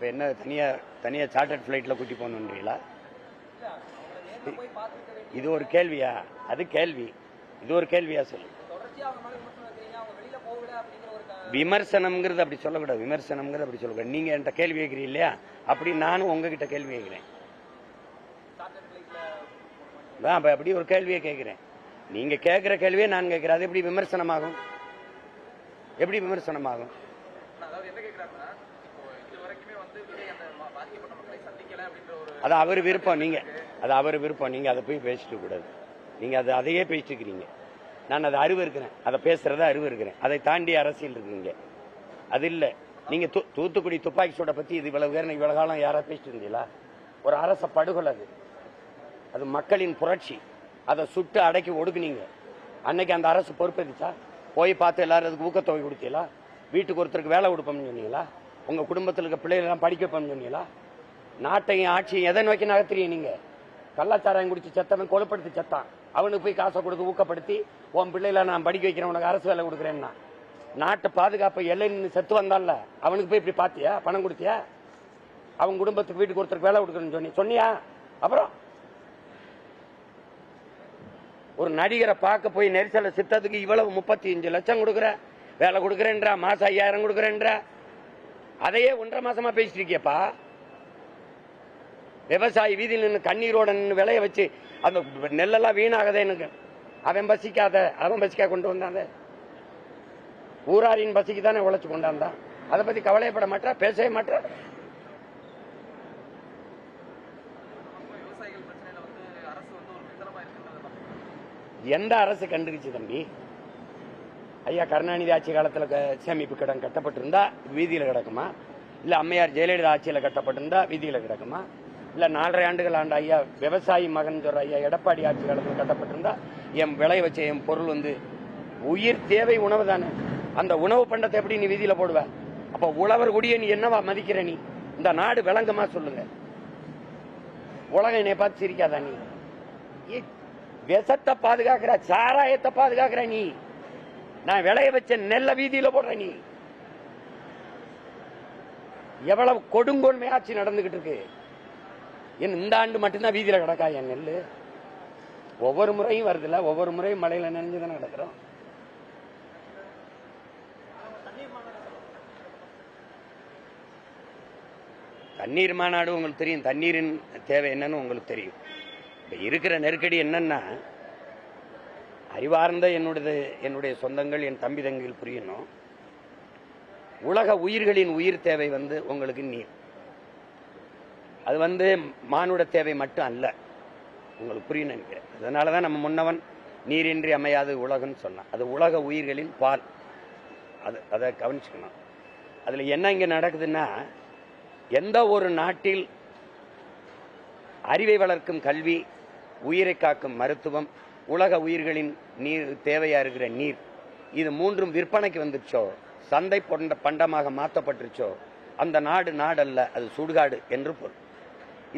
இப்போ என்ன தனியாக தனியாக சார்ட்டர்ட் ஃப்ளைட்டில் கூட்டி போகணுன்றீங்களா? இது ஒரு கேள்வியா? அது கேள்வி. இது ஒரு கேள்வியா சொல்லு. விமர்சனம்ங்கிறது அப்படி சொல்லக்கூடாது. விமர்சனம்ங்கிறது அப்படி சொல்லக்கூடாது. நீங்க என்கிட்ட கேள்வி கேட்குறீங்க இல்லையா? அப்படி நானும் உங்ககிட்ட கேள்வி கேட்கிறேன். சார்ட்டர் அப்ப அப்படி ஒரு கேள்வியை கேட்கிறேன். நீங்க கேட்கிற கேள்வியை நான் கேட்கிறேன். அது எப்படி விமர்சனமாகும்? எப்படி விமர்சனமாகும்? அது அவர் விருப்பம் நீங்க. அது அவர் விருப்பம். நீங்க அதை போய் பேசிட்டு கூடாது. நீங்க அதை அதையே பேசிட்டு இருக்கிறீங்க நான் அதை அறிவு இருக்கிறேன். அதை பேசுறத அறிவு இருக்கிறேன். அதை தாண்டி அரசியல் இருக்குங்க. அது இல்ல. நீங்க தூ- தூத்துக்குடி துப்பாக்கி சூட பத்தி இது இவ்வளவு பேர் இவ்வளவு காலம் யாரா பேசிட்டு இருந்தீங்களா? ஒரு அரச படுகொலை அது. அது மக்களின் புரட்சி. அதை சுட்டு அடக்கி ஒடுக்குனீங்க. அன்னைக்கு அந்த அரசு பொறுப்பேற்றுச்சா போய் பார்த்து எல்லாரும் அதுக்கு ஊக்கத்தொகை கொடுத்தீங்களா? வீட்டுக்கு ஒருத்தருக்கு வேலை கொடுப்போம்னு சொன்னீங்களா? உங்க குடும்பத்தில் இருக்க பிள்ளைகளெல்லாம் படிக்க சொன்னீங்களா? நாட்டையும் ஆட்சியும் எதை நோக்கி நகர்த்துறீங்க நீங்க? கள்ளச்சாராயம் குடிச்சு செத்தவன் கொலைப்படுத்தி செத்தான். அவனுக்கு போய் காசை கொடுத்து ஊக்கப்படுத்தி உன் பிள்ளைகளை நான் படிக்க வைக்கிறேன் உனக்கு அரசு வேலை கொடுக்குறேன்னா. நாட்டு பாதுகாப்பு எல்லை நின்று செத்து வந்தான்ல அவனுக்கு போய் இப்படி பாத்தியா? பணம் கொடுத்தியா? அவன் குடும்பத்துக்கு வீட்டுக்கு ஒருத்தருக்கு வேலை கொடுக்குறேன்னு சொன்னி சொன்னியா? அப்புறம்? ஒரு நடிகரை பார்க்க போய் நெரிசலை சித்தத்துக்கு இவ்வளவு முப்பத்தி அஞ்சு லட்சம் கொடுக்குற வேலை கொடுக்குறேன்றா மாசம் ஐயாயிரம் கொடுக்குறேன்றா அதையே ஒன்றரை மாசமா பேசிட்டு இருக்கியப்பா. விவசாயி வீதியில் நின்று கண்ணீரோட நின்று விளைய வச்சு அந்த நெல்லெல்லாம் வீணாகதே எனக்கு. அவன் பசிக்காத அவன் பசிக்கா கொண்டு வந்தாங்க ஊராரின் பசிக்கு தானே உழைச்சு கொண்டாந்தான் அதை பத்தி கவலையப்பட மாட்டா பேசவே மாட்டா. எந்த அரசு கண்டுக்குச்சு தம்பி? ஐயா கருணாநிதி ஆட்சி காலத்தில் சேமிப்பு கடன் கட்டப்பட்டிருந்தா வீதியில கிடக்குமா? இல்லை அம்மையார் ஜெயலலிதா ஆட்சியில கட்டப்பட்டிருந்தா வீதியில கிடக்குமா? இல்லை நாலரை ஆண்டுகள் ஆண்ட ஐயா விவசாயி மகன் சொல்ற ஐயா எடப்பாடி ஆட்சி காலத்தில் கட்டப்பட்டிருந்தா என் விளைய வச்ச என் பொருள் வந்து உயிர் தேவை உணவு தானே. அந்த உணவு பண்டத்தை எப்படி நீ வீதியில போடுவ? அப்போ உழவர் குடிய நீ என்னவா மதிக்கிற நீ? இந்த நாடு விளங்குமா சொல்லுங்க. உலகம் என்னை பார்த்து சிரிக்காதா நீ? விஷத்தை பாதுகாக்கிற சாராயத்தை பாதுகாக்கிற நீ? நான் விளைய வச்ச நெல்ல வீதியில போடுற நீ. எவ்வளவு கொடுங்கோன்மை ஆட்சி நடந்துகிட்டு இருக்கு. என் இந்த ஆண்டு மட்டும்தான் வீதியில கிடக்கா என் நெல் ஒவ்வொரு முறையும் வருதுல்ல ஒவ்வொரு முறையும் மழையில நினைஞ்சுதானே கிடக்குறோம். தண்ணீர் மாநாடு உங்களுக்கு தெரியும். தண்ணீரின் தேவை என்னன்னு உங்களுக்கு தெரியும். இப்ப இருக்கிற நெருக்கடி என்னன்னா அறிவார்ந்த என்னுடைய என்னுடைய சொந்தங்கள் என் தம்பி தங்கிகள் புரியணும். உலக உயிர்களின் உயிர் தேவை வந்து உங்களுக்கு நீர். அது வந்து மானுட தேவை மட்டும் அல்ல. உங்களுக்கு புரியணும் நினைக்கிறேன். அதனால தான் நம்ம முன்னவன் நீரின்றி அமையாது உலகம்னு சொன்னான். அது உலக உயிர்களின் பால். அது அதை கவனிச்சுக்கணும். அதில் என்ன இங்கே நடக்குதுன்னா எந்த ஒரு நாட்டில் அறிவை வளர்க்கும் கல்வி உயிரை காக்கும் மருத்துவம் உலக உயிர்களின் நீர் தேவையா இருக்கிற நீர். இது மூன்றும் விற்பனைக்கு வந்துச்சோ சந்தை பொண்ட பண்டமாக மாற்றப்பட்டுருச்சோ அந்த நாடு நாடல்ல அது சுடுகாடு என்று பொருள்.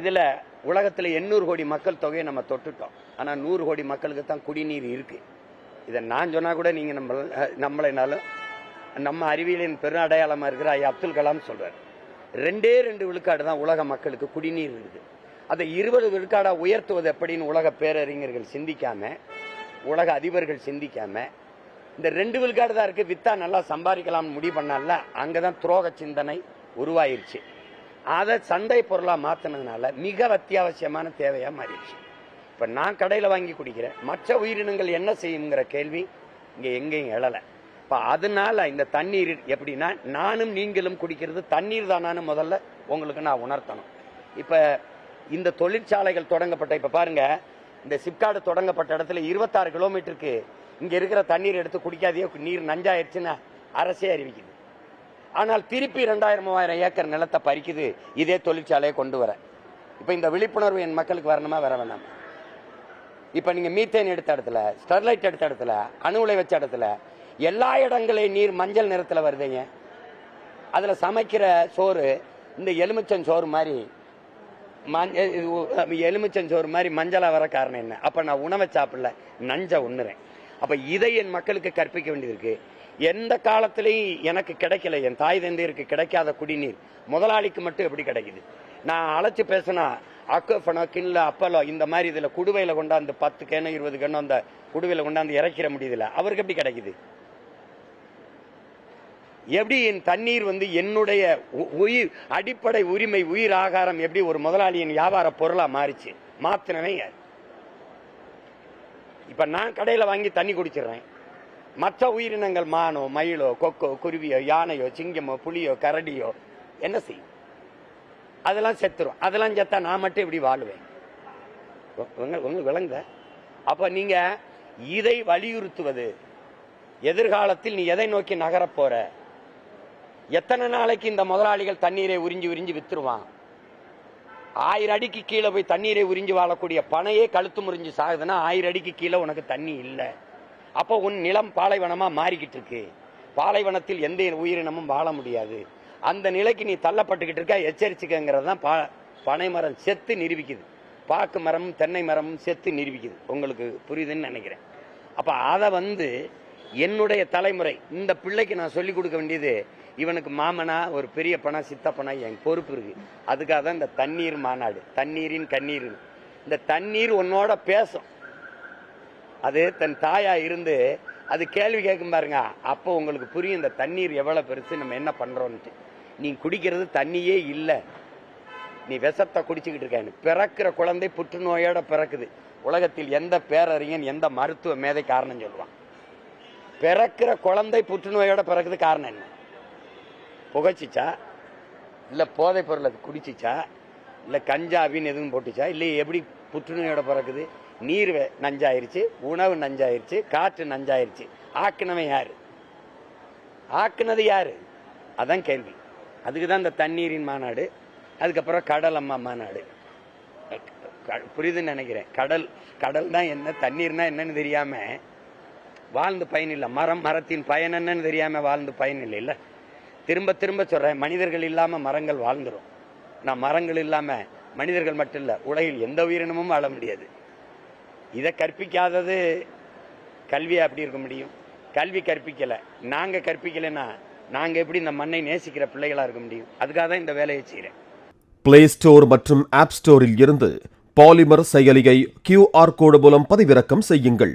இதுல உலகத்தில் எண்ணூறு கோடி மக்கள் தொகையை நம்ம தொட்டுட்டோம். ஆனால் நூறு கோடி மக்களுக்கு தான் குடிநீர் இருக்கு. இதை நான் சொன்னா கூட நீங்க நம்ம நம்மளைனாலும் நம்ம அறிவியலின் பெரு அடையாளமா இருக்கிற ஐயா அப்துல் கலாம் சொல்றாரு. ரெண்டே ரெண்டு விழுக்காடு தான் உலக மக்களுக்கு குடிநீர் இருக்குது. அதை இருபது விழுக்காடா உயர்த்துவது எப்படின்னு உலக பேரறிஞர்கள் சிந்திக்காம உலக அதிபர்கள் சிந்திக்காம இந்த ரெண்டு விழுக்காடு தான் இருக்கு. வித்தா நல்லா சம்பாதிக்கலாம்னு முடிவு பண்ணால அங்கதான் துரோக சிந்தனை உருவாயிருச்சு. அதை சண்டை பொருளா மாத்தினதுனால மிக அத்தியாவசியமான தேவையா மாறிடுச்சு. இப்ப நான் கடையில வாங்கி குடிக்கிறேன். மற்ற உயிரினங்கள் என்ன செய்யுங்கிற கேள்வி இங்க எங்கேயும் எழலை. இப்ப அதனால இந்த தண்ணீர் எப்படின்னா நானும் நீங்களும் குடிக்கிறது தண்ணீர் தானான்னு முதல்ல உங்களுக்கு நான் உணர்த்தணும். இப்போ இந்த தொழிற்சாலைகள் தொடங்கப்பட்ட இப்ப பாருங்க இந்த சிப்காடு தொடங்கப்பட்ட இடத்துல இருபத்தாறு கிலோமீட்டருக்கு இங்க இருக்கிற தண்ணீர் எடுத்து குடிக்காதே நீர் நஞ்சாயிருச்சுன்னு அரசே அறிவிக்குது. ஆனால் திருப்பி ரெண்டாயிரம் மூவாயிரம் ஏக்கர் நிலத்தை பறிக்குது இதே தொழிற்சாலையை கொண்டு வர. இப்ப இந்த விழிப்புணர்வு என் மக்களுக்கு வரணுமா வர வேணாம்? இப்ப நீங்க மீத்தேன் எடுத்த இடத்துல ஸ்டெர்லைட் எடுத்த இடத்துல அணு உலை வச்ச இடத்துல எல்லா இடங்களையும் நீர் மஞ்சள் நிறத்துல வருதுங்க. அதுல சமைக்கிற சோறு இந்த எலுமிச்சம் சோறு மாதிரி மஞ்ச- எலுமிச்சம் சோறு மாதிரி மஞ்சளா வர காரணம் என்ன? அப்ப நான் உணவை சாப்பிடல நஞ்ச உண்ணுறேன். அப்ப இதை என் மக்களுக்கு கற்பிக்க வேண்டியிருக்கு. எந்த காலத்திலையும் எனக்கு கிடைக்கல என் தாய் தந்தையருக்கு கிடைக்காத குடிநீர். முதலாளிக்கு மட்டும் எப்படி கிடைக்குது? நான் அழைச்சு பேசினா அக்கோஃபனோ கிண்ல அப்பலோ இந்த மாதிரி இதில் குடுவையில் கொண்டாந்து பத்து கேனோ இருபது கேனோ அந்த குடுவையில் கொண்டாந்து இறக்கிற முடியுதுல. அவருக்கு எப்படி கிடைக்குது? எப்படி என் தண்ணீர் வந்து என்னுடைய உ- உயிர் அடிப்படை உரிமை உயிர் ஆகாரம் எப்படி ஒரு முதலாளியின் வியாபார பொருளா மாறிச்சு? மாத்தினவே யார்? இப்ப நான் கடையில வாங்கி தண்ணி குடிச்சிடுறேன். மற்ற உயிரினங்கள் மானோ மயிலோ கொக்கோ குருவியோ யானையோ சிங்கமோ புலியோ கரடியோ என்ன செய்யும்? அதெல்லாம் செத்துரும். அதெல்லாம் செத்தா நான் மட்டும் இப்படி வாழுவேன்? உங்களுக்கு விளங்குத? அப்ப நீங்க இதை வலியுறுத்துவது. எதிர்காலத்தில் நீ எதை நோக்கி நகரப் போற? எத்தனை நாளைக்கு இந்த முதலாளிகள் தண்ணீரை உறிஞ்சி உறிஞ்சி வித்துருவான் ஆயிரம் அடிக்கு கீழே போய் தண்ணீரை உறிஞ்சி வாழக்கூடிய பனையே கழுத்து முறிஞ்சு சாகுதுன்னா ஆயிரம் அடிக்கு கீழே உனக்கு தண்ணி இல்லை. அப்போ உன் நிலம் பாலைவனமா மாறிக்கிட்டு இருக்கு. பாலைவனத்தில் எந்த உயிரினமும் வாழ முடியாது. அந்த நிலைக்கு நீ தள்ளப்பட்டுக்கிட்டு இருக்க எச்சரிச்சுக்கங்கிறது தான் பா பனை மரம் செத்து நிரூபிக்குது. பாக்கு மரமும் தென்னை மரமும் செத்து நிரூபிக்குது. உங்களுக்கு புரியுதுன்னு நினைக்கிறேன். அப்போ அதை வந்து என்னுடைய தலைமுறை இந்த பிள்ளைக்கு நான் சொல்லிக் கொடுக்க வேண்டியது இவனுக்கு மாமனா ஒரு பெரிய பணா சித்தப்பனா என் பொறுப்பு இருக்கு. அதுக்காக தான் இந்த தண்ணீர் மாநாடு தண்ணீரின் கண்ணீர். இந்த தண்ணீர் உன்னோட பேசும். அது தன் தாயா இருந்து அது கேள்வி கேட்கும் பாருங்க அப்போ உங்களுக்கு புரியும் இந்த தண்ணீர் எவ்வளவு பெருசு நம்ம என்ன பண்றோம்ட்டு நீ குடிக்கிறது தண்ணியே இல்லை. நீ விஷத்தை குடிச்சுக்கிட்டு இருக்க. பிறக்கிற குழந்தை புற்றுநோயோட பிறக்குது. உலகத்தில் எந்த பேரறிஞன் எந்த மருத்துவ மேதை காரணம் சொல்லுவான்? பிறக்கிற குழந்தை புற்றுநோயோட பிறக்குது காரணம் என்ன? புகைச்சிச்சா? இல்ல போதைப் பொருளை குடிச்சிச்சா? இல்ல கஞ்சாவின்னு எதுவும் போட்டுச்சா? இல்லை எப்படி புற்றுநோயோட பிறக்குது நீர் நஞ்சாயிருச்சு உணவு நஞ்சாயிருச்சு காற்று நஞ்சாயிருச்சு. ஆக்குனவன் யாரு? ஆக்குனது யாரு? அதான் கேள்வி. அதுக்கு தான் இந்த தண்ணீரின் மாநாடு அதுக்கப்புறம் கடல் அம்மா மாநாடு. க- புரியுதுன்னு நினைக்கிறேன். கடல் கடல் தான் என்ன தண்ணீர்னா என்னன்னு தெரியாம வாழ்ந்து பயன் இல்லை மரம் மரத்தின் பயன் என்னன்னு தெரியாமல் வாழ்ந்து பயன் இல்லை? திரும்ப திரும்ப சொல்கிறேன் மனிதர்கள் இல்லாமல் மரங்கள் வாழ்ந்துரும். நான் மரங்கள் இல்லாம மனிதர்கள் மட்டும் இல்லை உலகில் எந்த உயிரினமும் வாழ முடியாது. இதை கற்பிக்காதது கல்வி அப்படி இருக்க முடியும்? கல்வி கற்பிக்கல. நாங்க கற்பிக்கலைன்னா நாங்கள் எப்படி இந்த மண்ணை நேசிக்கிற பிள்ளைகளாக இருக்க முடியும்? அதுக்காக தான் இந்த வேலையை செய்கிறேன் பிளே ஸ்டோர் மற்றும் ஆப் ஸ்டோரில் இருந்து பாலிமர் செயலியை கியூஆர் கோடு மூலம் பதிவிறக்கம் செய்யுங்கள்.